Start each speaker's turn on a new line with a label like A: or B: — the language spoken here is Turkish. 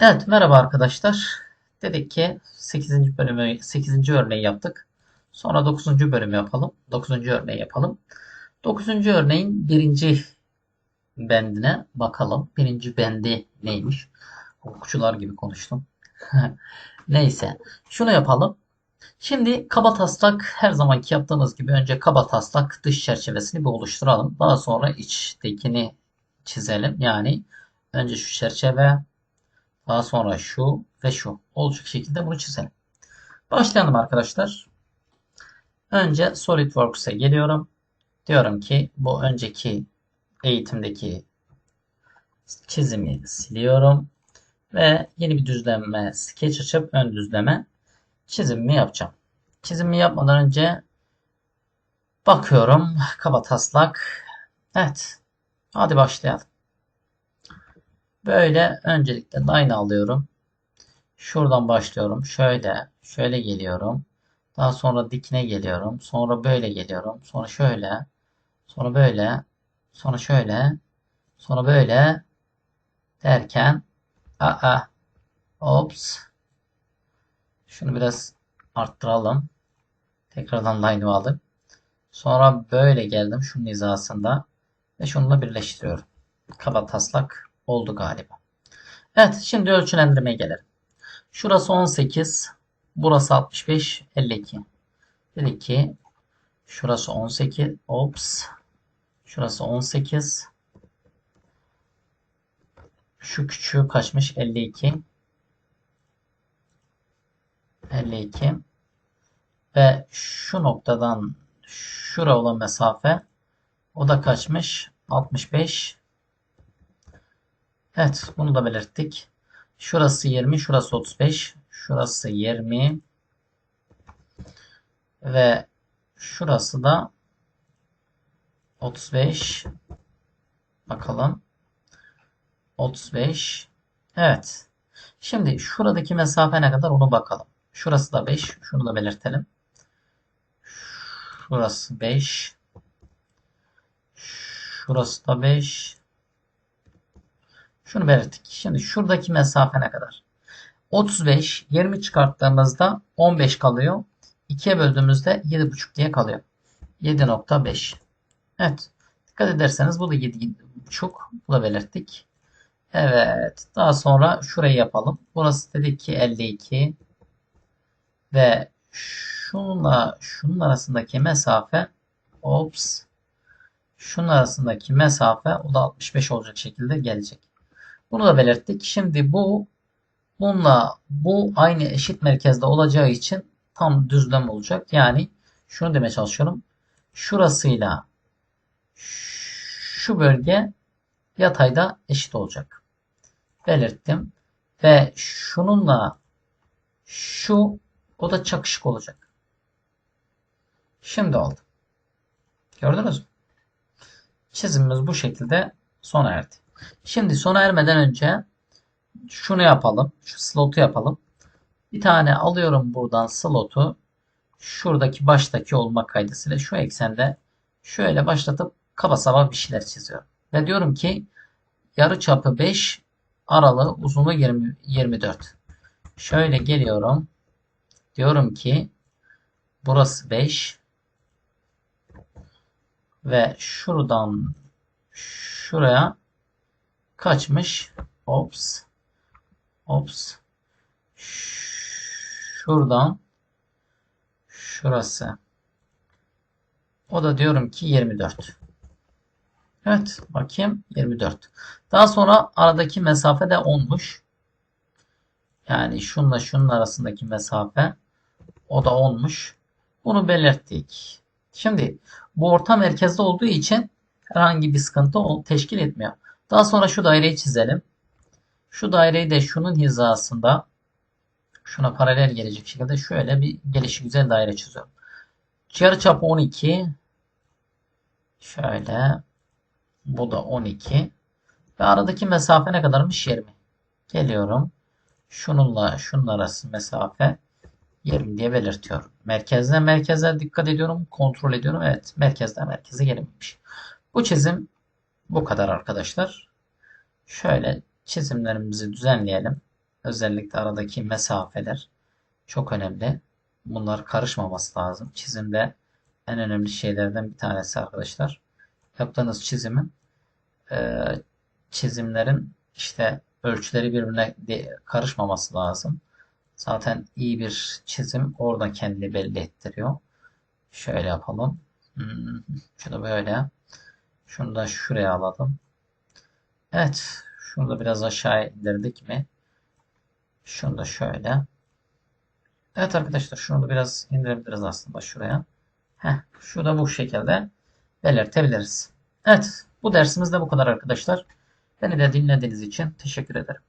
A: Evet, merhaba arkadaşlar. Dedik ki 8. bölümü 8. örneği yaptık. Sonra 9. bölümü yapalım. 9. örneği yapalım. 9. örneğin birinci bendine bakalım. Birinci bendi neymiş? Hukukçular gibi konuştum. Neyse. Şunu yapalım. Şimdi kaba taslak her zamanki yaptığımız gibi önce kaba taslak dış çerçevesini bir oluşturalım. Daha sonra içtekini çizelim. Yani önce şu çerçeve daha sonra şu ve şu olacak şekilde bunu çizelim. Başlayalım arkadaşlar. Önce SolidWorks'a geliyorum. Diyorum ki bu önceki eğitimdeki çizimi siliyorum. Ve yeni bir düzleme sketch açıp ön düzleme çizimimi yapacağım. Çizimi yapmadan önce bakıyorum. Kaba taslak. Evet. Hadi başlayalım. Böyle öncelikle line alıyorum. Şuradan başlıyorum. Şöyle, şöyle geliyorum. Daha sonra dikine geliyorum. Sonra böyle geliyorum. Sonra şöyle. Sonra böyle. Sonra şöyle. Sonra böyle. Derken aa ops şunu biraz arttıralım. Tekrardan line'ı alıp sonra böyle geldim şunun hizasında ve şununla birleştiriyorum. Kaba taslak oldu galiba. Evet şimdi ölçülendirmeye gelelim. Şurası 18. Burası 65. 52. Dedik ki şurası 18. Ops. Şurası 18. Şu küçüğü kaçmış? 52. 52. Ve şu noktadan şura olan mesafe o da kaçmış? 65. Evet, bunu da belirttik. Şurası 20, şurası 35, şurası 20 ve şurası da 35. Bakalım. 35. Evet. Şimdi şuradaki mesafe ne kadar onu bakalım. Şurası da 5. Şunu da belirtelim. Şurası 5. Şurası da 5. Şunu belirttik. Şimdi şuradaki mesafe ne kadar? 35, 20 çıkarttığımızda 15 kalıyor. 2'ye böldüğümüzde 7,5 diye kalıyor. 7.5. Evet. Dikkat ederseniz bu da 7,5. Bu da belirttik. Evet. Daha sonra şurayı yapalım. Burası dedik ki 52 ve şunla şunun arasındaki mesafe ops şunun arasındaki mesafe o da 65 olacak şekilde gelecek. Bunu da belirttik. Şimdi bu bununla bu aynı eşit merkezde olacağı için tam düzlem olacak. Yani şunu demeye çalışıyorum. Şurasıyla şu bölge yatayda eşit olacak. Belirttim. Ve şununla şu o da çakışık olacak. Şimdi oldu. Gördünüz mü? Çizimimiz bu şekilde sona erdi. Şimdi sona ermeden önce şunu yapalım. Şu slotu yapalım. Bir tane alıyorum buradan slotu. Şuradaki baştaki olma kaydısıyla şu eksende şöyle başlatıp kaba saba bir şeyler çiziyorum. Ve diyorum ki yarı çapı 5 aralığı uzunluğu 20, 24. Şöyle geliyorum. Diyorum ki burası 5 ve şuradan şuraya kaçmış? Ops. Ops. Şuradan şurası. O da diyorum ki 24. Evet bakayım 24. Daha sonra aradaki mesafe de 10'muş. Yani şunla şunun arasındaki mesafe o da 10'muş. Bunu belirttik. Şimdi bu orta merkezde olduğu için herhangi bir sıkıntı teşkil etmiyor. Daha sonra şu daireyi çizelim. Şu daireyi de şunun hizasında şuna paralel gelecek şekilde şöyle bir gelişi güzel daire çiziyorum. Yarıçapı 12. Şöyle. Bu da 12. Ve aradaki mesafe ne kadarmış? 20. Geliyorum. Şununla şunun arası mesafe 20 diye belirtiyorum. Merkezden merkeze dikkat ediyorum. Kontrol ediyorum. Evet. Merkezden merkeze gelinmiş. Bu çizim bu kadar arkadaşlar. Şöyle çizimlerimizi düzenleyelim. Özellikle aradaki mesafeler çok önemli. Bunlar karışmaması lazım. Çizimde en önemli şeylerden bir tanesi arkadaşlar. Yaptığınız çizimin e, çizimlerin işte ölçüleri birbirine karışmaması lazım. Zaten iyi bir çizim orada kendini belli ettiriyor. Şöyle yapalım. Hmm, şunu böyle. Şunu da şuraya alalım. Evet. Şunu da biraz aşağı indirdik mi? Şunu da şöyle. Evet arkadaşlar şunu da biraz indirebiliriz aslında şuraya. Heh, şu da bu şekilde belirtebiliriz. Evet bu dersimiz de bu kadar arkadaşlar. Beni de dinlediğiniz için teşekkür ederim.